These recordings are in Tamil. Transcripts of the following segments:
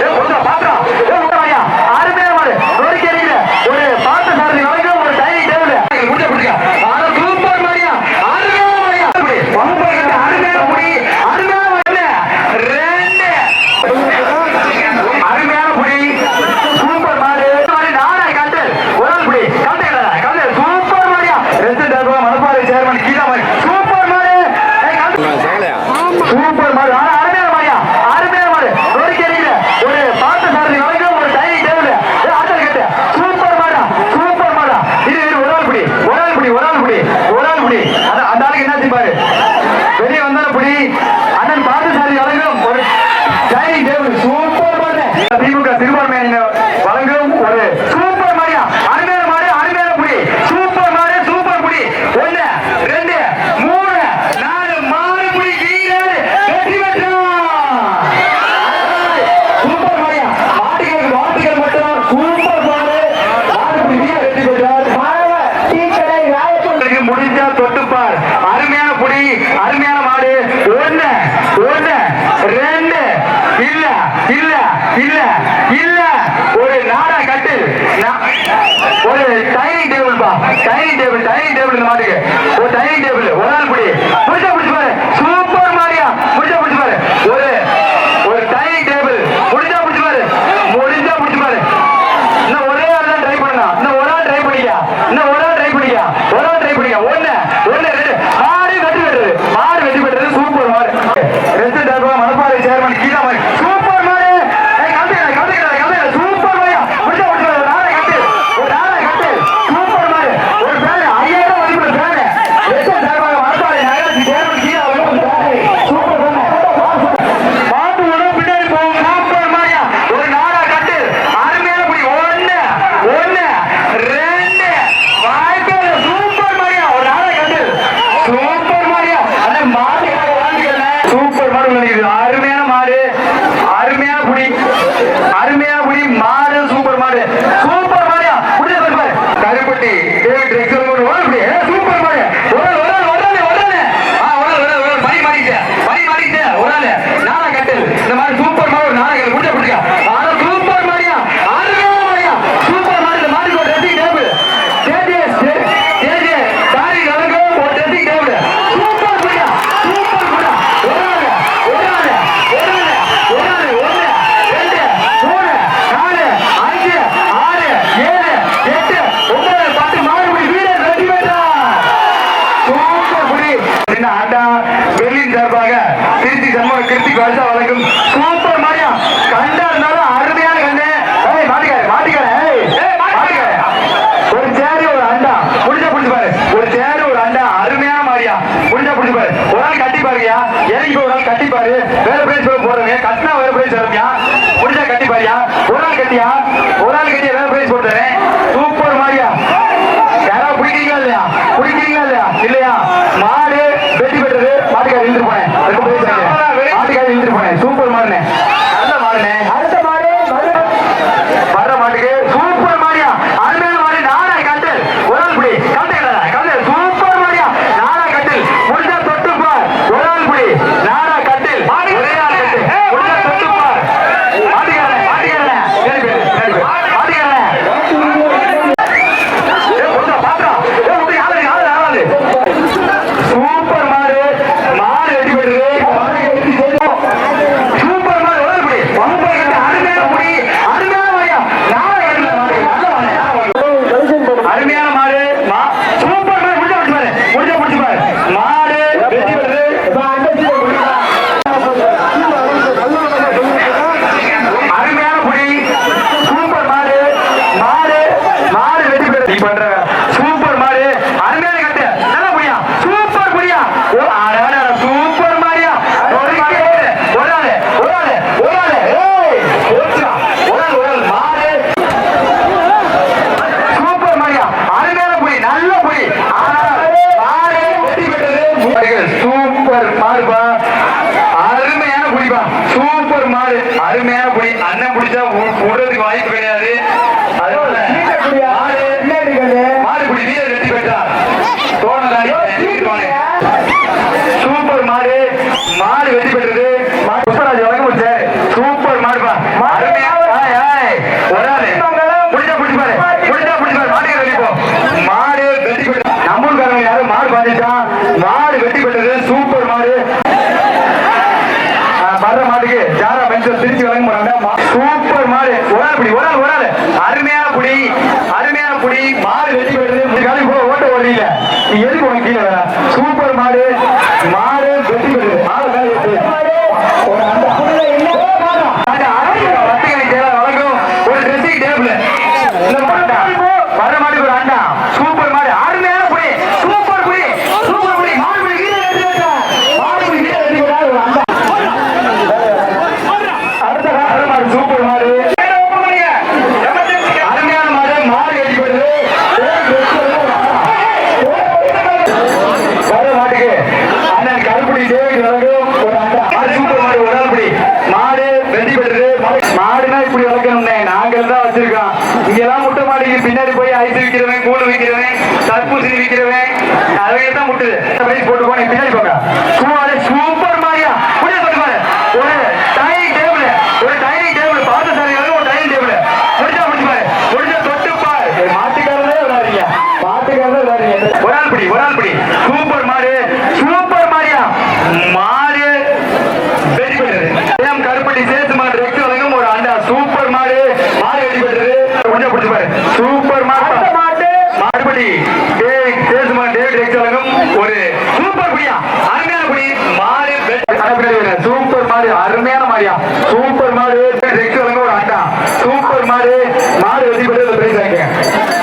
Eu vou chamar pra dining table dining table மாட்டுக்கு. இன்னைக்கு வருஷம் சூப்பர் மாரியா கண்டா இருந்தாலும் அருமையான கண்டு ஏய் மாட்டிக்காரு மாட்டிக்காரு மாட்டிக்காரு ஒரு சேரு ஒரு அண்டா. முடிஞ்சா பிடிச்சு பாரு. ஒரு சேரு ஒரு அண்டா அருமையான மாரியா முடிஞ்சா பிடிச்சு பாரு. ஒரு நாள் கட்டி பாருயா எனக்கு ஒரு நாள் கட்டி பாரு. வேற பிரைஸ் போய் போறவங்க. கட்டினா வேற பிரைஸ் வரும்யா முடிஞ்சா கட்டி பாருயா. ஒரு நாள் கட்டியா? அருமையான புடி அண்ணன் பிடிச்சா விடுறதுக்கு வாய்ப்பு கிடையாது அதனால மாடு வெற்றி பெற்றது மாடு புஷ்பராஜ் வழங்க சூப்பர் மாடு ஒரு ஆளு முடிஞ்சா பிடிச்சிப்பாரு. முடிஞ்சா பிடிச்சிப்பாரு. மாடு மாடு வெற்றி பெற்ற நம்மளுக்காரங்க யாரும் மாடு பாதிச்சான் மாடு வெற்றி பெற்றது சூப்பர் மாடு. வர்ற மாட்டுக்கு ஜாரா பென்சல் திருச்சி வழங்க போறாங்க. சூப்பர் மாடு. ஒரு பிடி ஒரு ஆள் ஒரு ஆள் அருமையான புடி. மாடு வெற்றி பெற்றது முடிக்காலும் ஓட்ட ஓடல எதுக்கு உனக்கு கீழே சூப்பர் மாடு. teléfono மாடு மாடு வெற்றி பெற்று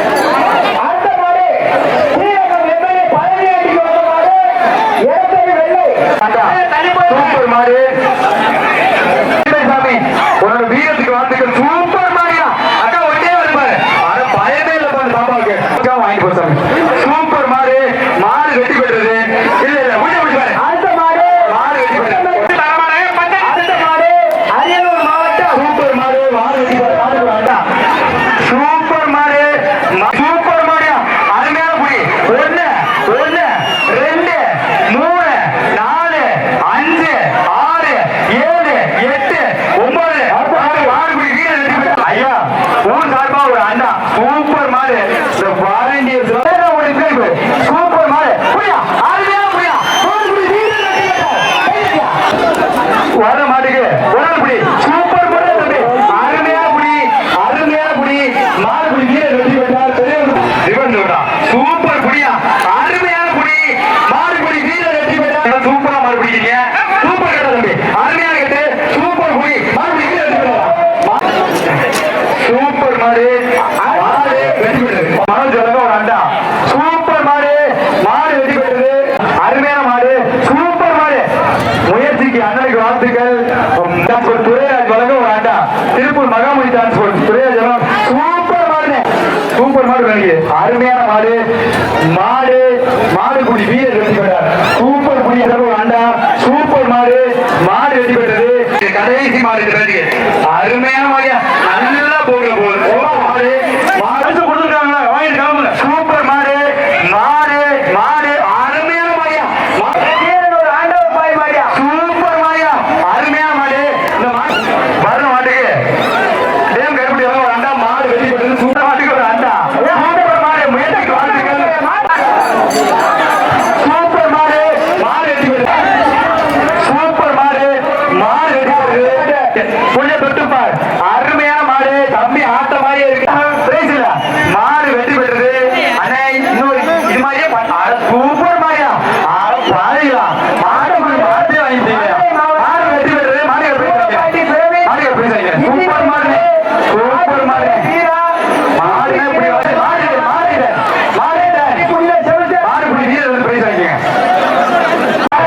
மாடு சூப்பர் மாடு மாடு வெற்றி பெற்றது. அருமையான மாடு சூப்பர் மாடு முயற்சிக்கு அண்ணனுக்கு வாழ்த்துக்கள். துரைராஜ் வழங்க ஒரு அண்டா. திருப்பூர் மகாமணி டிரான்ஸ்போர்ட் சூப்பர் மாடு சூப்பர் மாடு வேணுங்க அருமையான மாடு மாடு மாடு குடி வீரர் வெற்றி பெற்றார். சூப்பர் குடி ஒரு அண்டா. சூப்பர் மாடு மாடு வெற்றி பெற்றது. கடைசி மாடு அருமையான மாடியா நல்லா போகிறோம்